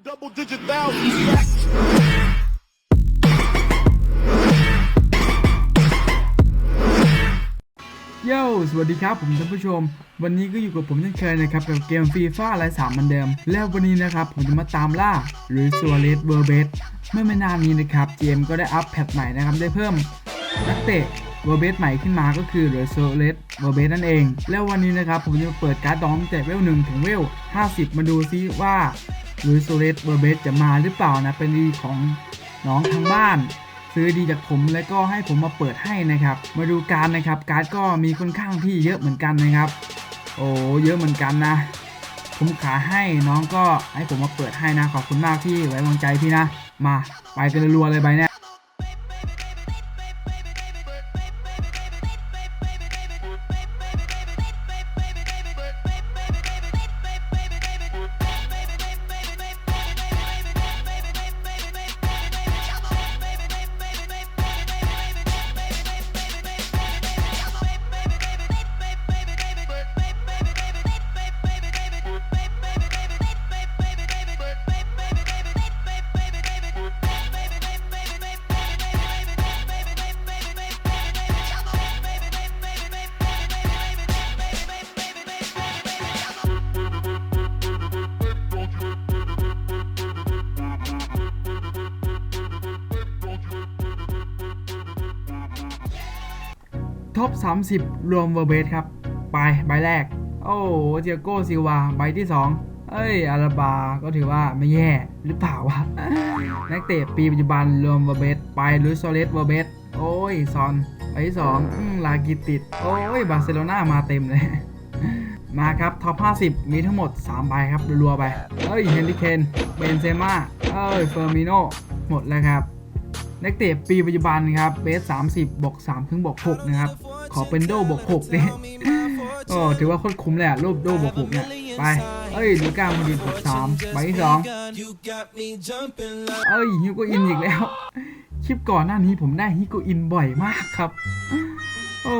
Double digit thousands. โย่สวัสดีครับผมท่านผู้ชม วันนี้ก็อยู่กับผมเช่นเคยนะครับกับเกมฟีฟ่าไร้สามเหมือนเดิม แล้ววันนี้นะครับผมจะมาตามล่าหรือซัวเรสเวอร์เบสเมื่อไม่นานนี้นะครับเกมก็ได้อัปแพทใหม่นะครับได้เพิ่มนักเตะเวอร์เบสใหม่ขึ้นมาก็คือหรือซัวเรสเวอร์เบสนั่นเอง แล้ววันนี้นะครับผมจะเปิดการ์ดดองตั้งแต่เวล1ถึงเวล50มาดูซิว่า ลุยโซเรสเบอร์เบสจะมาหรือเปล่านะ เป็นดีของน้องทางบ้าน ซื้อดีจากผมแล้วก็ให้ผมมาเปิดให้นะครับ มาดูการนะครับ การก็มีค่อนข้างที่เยอะเหมือนกันนะครับ โอ้เยอะเหมือนกันนะ ผมขาให้น้องก็ให้ผมมาเปิดให้นะ ขอบคุณมากที่ไว้วางใจพี่นะ มาไปกันรัวเลยไปเนี่ย ท็อป 30 รวมเวอร์เบสครับ ไป ใบแรก โอ้เจียโก้ซิวา ใบที่ 2 เอ้ย อาราบา ก็ถือว่าไม่แย่หรือเปล่าวะ นักเตะปีปัจจุบันรวมเวอร์เบส ไปลุยโซเลสเวอร์เบส โอ้ย ซอน ใบที่2อืมลากิติด โอ้ย บาร์เซโลนามาเต็มเลย มาครับท็อป 50 มีทั้งหมด 3 ใบครับรัวๆไป เอ้ย เฮนริเคน เบนเซม่า เอ้ย เฟอร์มิโน หมดแล้วครับ นักเตะปีปัจจุบันครับเบส30บวก3ถึงบวก6นะครับ ขอเป็นโดบวก6เนี่ยโอ้ถือว่าโคตรคุ้มเลยอะรูปโดบวก6เนี่ย ไปเอ้ยลูก้ามาดินบวก3ใบที่2เอ้ยฮิโกอินอีกแล้ว คลิปก่อนหน้านี้ผมได้ฮิโกอินบ่อยมากครับ โอ้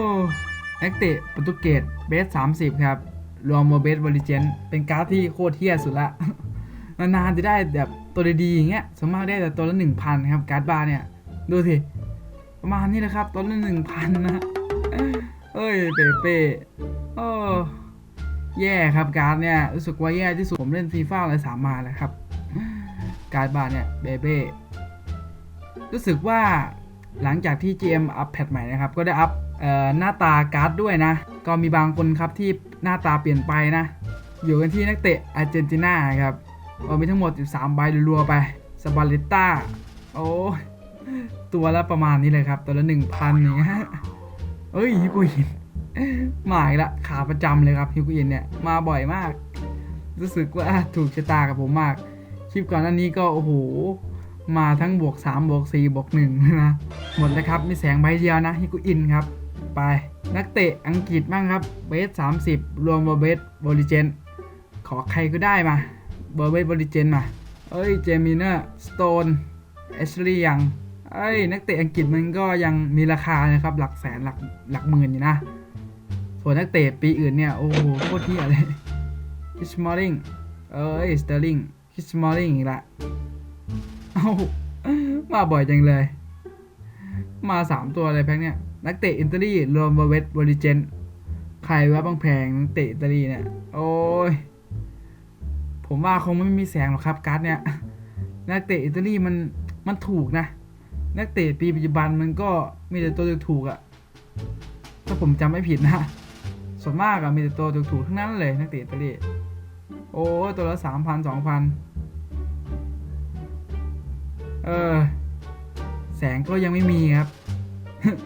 นักเตะโปรตุเกสเบส30 ครับรวมโมเบสบริเจนเป็นการ์ดที่โคตรเที่ยสุดละนานๆจะได้แบบตัวดีๆอย่างเงี้ยสวนมากได้แต่ตัวละหนึ่งพันครับ การ์ดบาร์เนี่ย ดูสิ ประมาณนี้แหละครับตัวละหนึ่งพันนะเอ้ย เป๊เป้โอ้แย่ครับการ์ดเนี่ย รู้สึกว่าแย่ที่สุด ผมเล่นฟีฟ่าอะไรสามมาแล้วครับ การ์ดบาร์เนี่ย เบเบ้รู้สึกว่าหลังจากที่ GM อัปแพทใหม่นะครับ ก็ได้อัพหน้าตาการ์ดด้วยนะ ก็มีบางคนครับที่หน้าตาเปลี่ยนไปนะ อยู่กันที่นักเตะอาร์เจนตินาครับเอามีทั้งหมด 13 ใบรัวๆไปสบาเลต้า โอ้ ตัวละประมาณนี้เลยครับ ตัวละ1,000อย่างเงี้ยเอ้ยฮิกุอินหมาอีกละขาประจำเลยครับฮิกุอินเนี่ยมาบ่อยมาก รู้สึกว่าถูกชะตากับผมมาก คลิปก่อนหน้านี้ก็โอ้โหมาทั้งบวก3บวก4บวก1นะหมดแล้วครับมีแสงใบเดียวนะฮิกุอินครับ ไปนักเตะอังกฤษบ้างครับเบส30 รวมเบสบริเจน ขอใครก็ได้มาเบอร์เบสบริเจนมา เอ้ยเจมิเนอร์สโตนเอชลียัง เอ้นักเตะอังกฤษมันก็ยังมีราคานะครับ หลักแสนหลักหลักหมื่นอยู่นะ ส่วนนักเตะปีอื่นเนี่ย โอ้โหโคตรเที่ยเลยคิชมอริงเอ้ยสเตอร์ลิงคิชมอริงอีกละเอ้ามาบ่อยจังเลย มาสามตัวเลยแพ็คเนี่ย นักเตะอินเตอรี่รวมเบเวสบริเจน ใครว่าบางแพงนักเตะอิตาลีเนี่ย โอ้ย ผมว่าคงไม่มีแสงหรอกครับการ์ดเนี่ย นักเตะอิตาลีมันมันถูกนะ นักเตะปีปัจจุบันมันก็มีแต่ตัวถูกๆอะ่ะ ถ้าผมจำไม่ผิดนะ ส่วนมากอะมีแต่ตัวถูกๆทั้งนั้นเลยนักเตะอิตาลีโอ้ตัวละสามพันสองพันเออ แสงก็ยังไม่มีครับ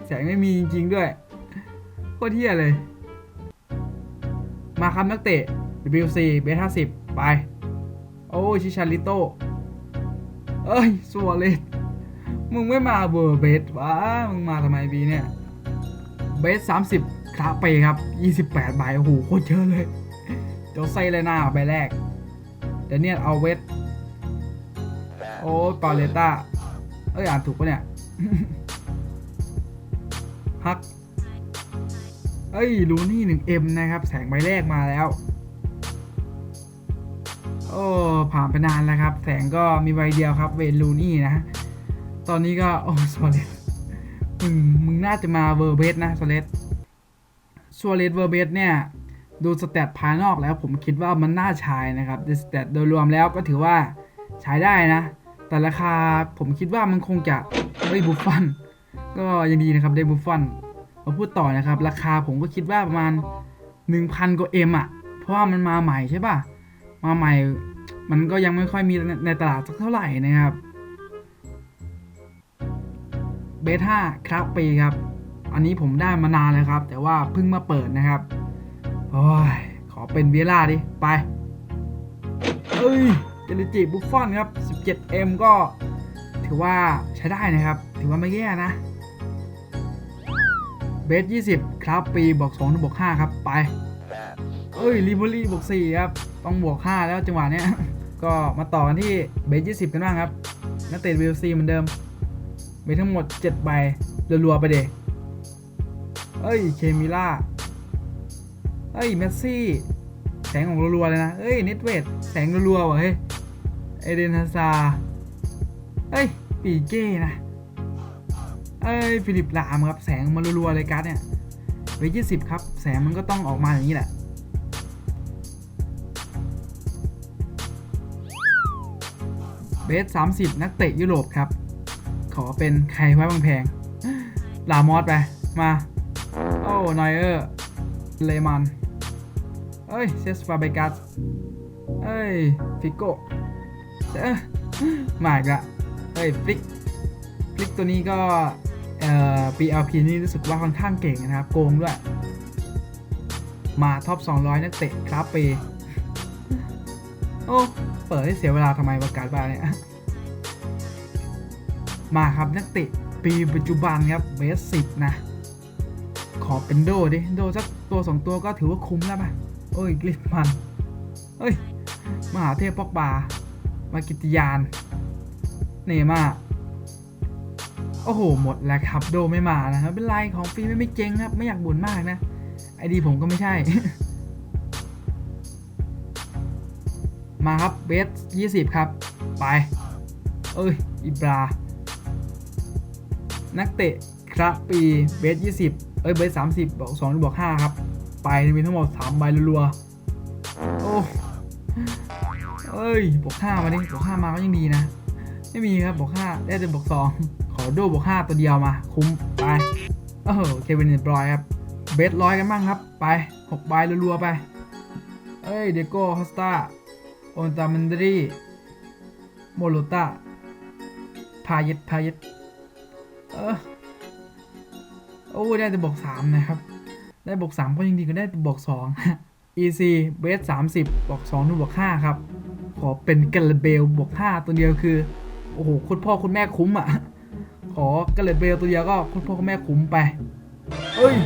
แสงไม่มีจริงๆด้วยโคตรเที่ยเลย มาครับนักเตะ WC เบสห้าสิบไป โอ้ชิชาริโต เอ้ยสัวเลย มึงไม่มาเบอร์เบสวะมึงมาทำไมบีเนี่ย เบสสามสิบคราไปครับยี่สิบแปดใบโอ้โหโคตรเยอะเลยเดี๋ยวไซเลยหน้าใบแรกเดนเนียลเอาเวสโอ้ปาเลต้าเอ้ยอ่านถูกปะเนี่ยฮักเอ้ยลูนี่หนึ่งเอ็มนะครับ แสงใบแรกมาแล้ว โอ้ผ่านไปนานแล้วครับ แสงก็มีใบเดียวครับ เวนลูนี่นะ ตอนนี้ก็โอ้โซเลสมึงมึงน่าจะมาเวอร์เบสนะโซเลสโซเลสเวอร์เบสเนี่ย ดูสแตทภายนอกแล้วผมคิดว่ามันน่าใช้นะครับสแตทโดยรวมแล้วก็ถือว่าใช้ได้นะ แต่ราคาผมคิดว่ามันคงจะไม่บุฟฟัน ก็ยังดีนะครับได้บุฟฟอนมาพูดต่อนะครับ ราคาผมก็คิดว่าประมาณ 1,000กว่าเอ็มอะ เพราะว่ามันมาใหม่ใช่ป่ะ มาใหม่มันก็ยังไม่ค่อยมีในตลาดสักเท่าไหร่นะครับ เบต้าครับปีครับ อันนี้ผมได้มานานแล้วครับ แต่ว่าเพิ่งมาเปิดนะครับ โอ้ย ขอเป็นเวล่าดิ ไป เอ้ยเจลิจิบุฟฟอนครับ 17M ก็ถือว่าใช้ได้นะครับ ถือว่าไม่แย่นะ เบส 20 ครับปีบอก2ถึงบอก5ครับ ไป เอ้ยลิเวอรี่บวก4ครับ ต้องบวก 5 แล้วจังหวะเนี้ย ก็มาต่อกันที่เบส 20 กันบ้างครับ นักเตะ VLC เหมือนเดิม มีทั้งหมด 7 ใบรัวๆไปเดเอ้ย เคมิล่า เอ้ย เมสซี่ แสงของรัวๆเลยนะ เอ้ย เนตเวทแสงรัวๆว่ะเฮ้ย เอเดนฮาซาเอ้ย ปีเก้นะ เอ้ย ฟิลิปลามครับ แสงมันรัวๆเลยการ์ดเนี่ยเบสยี่สิบครับ แสงมันก็ต้องออกมาอย่างนี้แหละเบสสามสิบนักเตะยุโรปครับ ขอเป็นใครไว้บางแพง ลามอสไป มา โอ้นอยเออร์ เลมันเอ้ย เซสฟาเบกัสเอ้ย ฟิโก้เอ้ยมาอีกละเอ้ยฟลิกฟลิกตัวนี้ก็ เอ่อ PLP นี่รู้สึกว่าค่อนข้างเก่งนะครับ โกงด้วย มาท็อป 200 นักเตะครับปีโอ้ เปิดให้เสียเวลาทำไมประกาศบ้าเนี่ย มาครับนักเตะปีปัจจุบันครับเบสสิบนะ ขอเป็นโดดิ โดสักตัวสองตัวก็ถือว่าคุ้มแล้วป่ะโอ้ยกลิฟมันเอ้ย มหาเทพปอกบา มากิตยาน เนม่าโอ้โห หมดแล้วครับ โดไม่มานะครับเป็นไรของฟรีไม่ไม่เจ๊งครับ ไม่อยากบ่นมากนะ ไอดีผมก็ไม่ใช่ มาครับเบส20ครับ ไป เอ้ย อิบรา นักเตะครับปีเบส20เอ้ยเบส30บอก2หรือบอก5ครับ ไปมีทั้งหมด3ใบรัวๆโอ้เอ้ยบอก5มาดิบอก5มาก็ยังดีนะ ไม่มีครับบอก5ได้แต่บอก2ขอโดบอก5ตัวเดียวมา คุ้มไปโอ้โหเควินเดบรอยครับเบสร้อยกันบ้างครับ ไป6ใบรัวๆไป เอ้ยเดโก้ฮอสตาโอนตามันดรีโมโลตาพาเยตพาเยต เออโอ้ได้แต่บอกสามนะครับ ได้บอกสามก็ยังดีก็ได้บอกสอง EC เบสสามสิบบอกสองนู่นบอกห้าครับ ขอเป็นกาลเบลบอกห้าตัวเดียวคือ โอ้โห คุณพ่อคุณแม่คุ้มอะ ขอกาลเบลตัวเดียวก็คุณพ่อคุณแม่คุ้มไป เอ้ย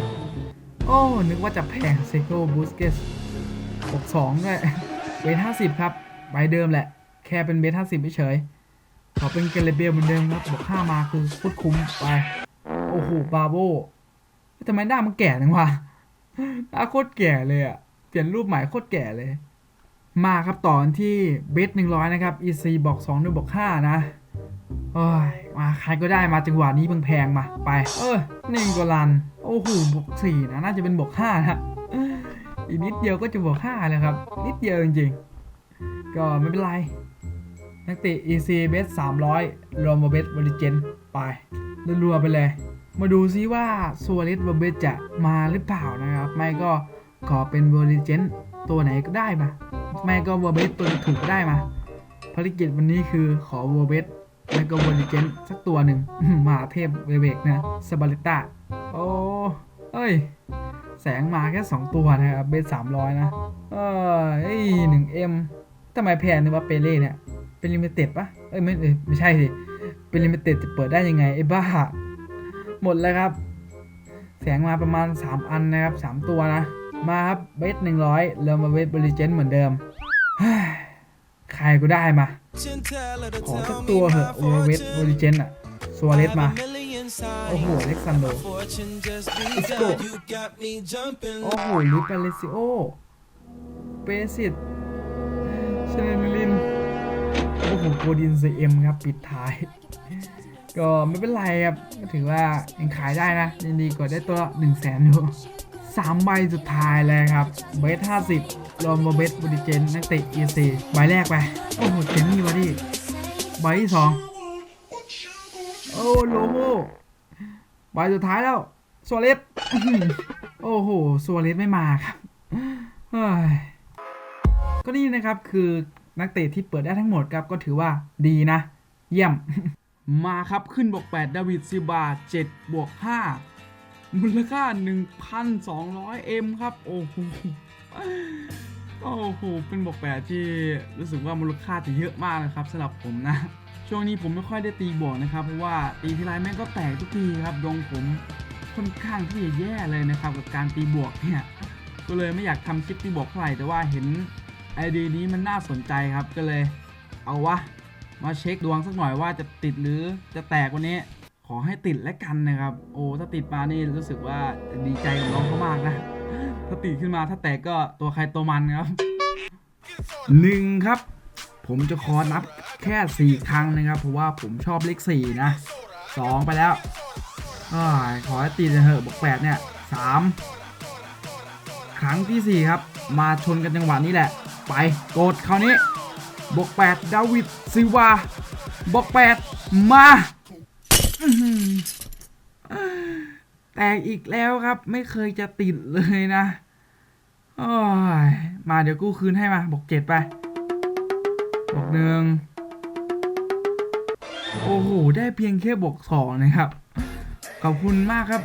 โอ้ นึกว่าจะแพงเซโกบูสเกสบอกสองด้วยเบสห้าสิบครับใบเดิมแหละ แค่เป็นเบสห้าสิบเฉย ขอเป็นเกเรเบลเหมือนเดิมครับบอกค่ามาคือโคตรคุ้มไป โอ้โหบาโบทำไมหน้ามันแก่จังวะหน้าโคตรแก่เลยอะเปลี่ยนรูปใหม่โคตรแก่เลย มาครับต่อนที่เบสหนึ่งร้อยนะครับ EC บอกสองด้วยบอกห้านะโอ้ยมาใครก็ได้มาจังหวะนี้เพิ่งแพงมา ไป เออเน่งกลัน โอ้โหบอกสี่นะ น่าจะเป็นบอกห้านะอีกนิดเดียวก็จะบอกห้าแล้วครับ นิดเดียวจริงๆ ก็ไม่เป็นไร นักเตะ EC เบส300 รวมมาเบสบริเจนไปรัวๆไปเลย มาดูซิว่าซัวเรสบเบสจะมาหรือเปล่านะครับ ไม่ก็ขอเป็นบริเจนตัวไหนก็ได้มา ไม่ก็วอร์เบสตัวถูกก็ได้มา ภารกิจวันนี้คือขอวอร์เบสแล้วก็บริเจนสักตัวหนึ่งมาเทพเวเบกนะสบาริต้าโอ้เอ้ย แสงมาแค่ 2 ตัวนะครับ เบสสามร้อยนะ เออไอ้หนึ่งเอ็มทำไมแพงนึกว่าเปเล่เนี่ย เป็นลิมิเต็ดปะเอ้ยไม่ไม่ใช่สิเป็นลิมิเต็ดจะเปิดได้ยังไงไอ้บ้า หมดแล้วครับ แสงมาประมาณ 3 อันนะครับ 3 ตัวนะ มาครับเบสหนึ่งร้อยเริ่มมาเบสบริเจนเหมือนเดิมใครก็ได้มา ขอสักตัวเหอะโอเวสบริเจนอะซัวเรสมา โอ้โหเล็กซันโด Let's go โอ้โหลิปาเลซิโอเปซิตเชนลิน โอ้โหโกดินซีเอ็มครับปิดท้าย ก็ไม่เป็นไรครับก็ถือว่ายังขายได้นะยังดีกว่าได้ตัว1นึ่งแสนอยู่สามใบสุดท้ายเลยครับ เบสห้าสิบรวมเบสบริเจนนักเตะ EC ใบแรกไป โอ้โหเจนนี่วะดิใบที่สองโอ้โลโมใบสุดท้ายแล้วสวเลสโอ้โหสวเลสไม่มาครับก็นี่นะครับคือ นักเตะที่เปิดได้ทั้งหมดครับก็ถือว่าดีนะ เยี่ยม มาครับขึ้นบวก8ดาวิดซิบา7บวก5มูลค่า 1,200 M ครับ โอ้โหโอ้โห เป็นบวก8ที่รู้สึกว่ามูลค่าจะเยอะมากเลยครับสำหรับผมนะ ช่วงนี้ผมไม่ค่อยได้ตีบวกนะครับ เพราะว่าตีทีไรแม่งก็แตกทุกทีครับดวงผมค่อนข้างที่จะแย่เลยนะครับ กับการตีบวกเนี่ย ก็เลยไม่อยากทำคลิปตีบวกเท่าไหร่แต่ว่าเห็น ไอเดียนี้มันน่าสนใจครับก็เลย เอาวะ มาเช็คดวงสักหน่อยว่าจะติดหรือจะแตกวันนี้ ขอให้ติดแล้วกันนะครับ โอ้ถ้าติดมานี่รู้สึกว่าดีใจกับน้องเขามากนะ ถ้าติดขึ้นมาถ้าแตกก็ตัวใครตัวมันครับหนึ่งครับ ผมจะขอนับแค่สี่ครั้งนะครับ เพราะว่าผมชอบเลขสี่นะสองไปแล้วอขอให้ติดเถอะบอกแปดเนี่ยสามครั้งที่4ครับ มาชนกันจังหวะนี้แหละ ไปโกดคราวนี้บวก8ดาวิดซิวาบวก8มาแตกอีกแล้วครับ ไม่เคยจะติดเลยนะโอ้ยมาเดี๋ยวกู้คืนให้มาบวก7ไปบวกหนึ่งโอ้โห ได้เพียงแค่บวก2นะครับ ขอบคุณมากครับ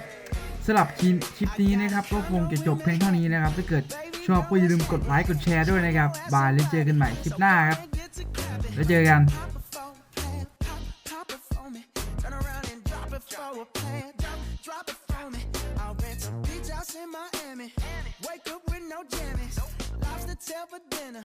สำหรับชิปคลิปนี้นะครับ ก็คงจะจบเพียงเท่านี้นะครับ ถ้าเกิด ชอบก็อย่าลืมกดไลค์กดแชร์ด้วยนะครับบายแล้วเจอกันใหม่คลิปหน้าครับ แล้วเจอกัน Pop it for me. Turn around and drop it for a plan. Drop, drop it for me. I rent a beach house in Miami. Wake up with no jammies. Lobster tail for dinner.